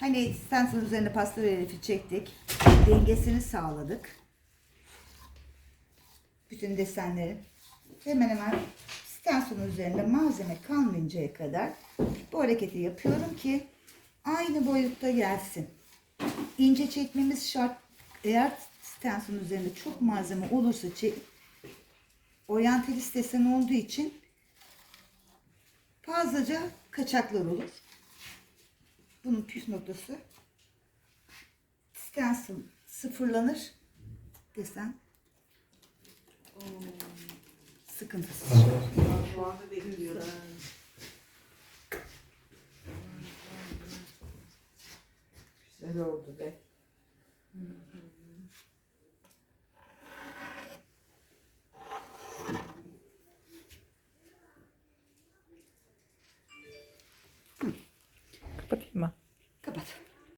Hani stencil'ın üzerine pasta relifi çektik. Dengesini sağladık. Bütün desenlerin. Hemen hemen stencil'ın üzerinde malzeme kalmayıncaya kadar bu hareketi yapıyorum ki aynı boyutta gelsin. İnce çekmemiz şart. Eğer stencil'ın üzerinde çok malzeme olursa çek, oryantalist desen olduğu için fazlaca kaçaklar olur. Bunun püf noktası stencil sıfırlanır desen sıkıntısız. Şu anda bekliyorum. Güzel oldu be. ma. Kapat.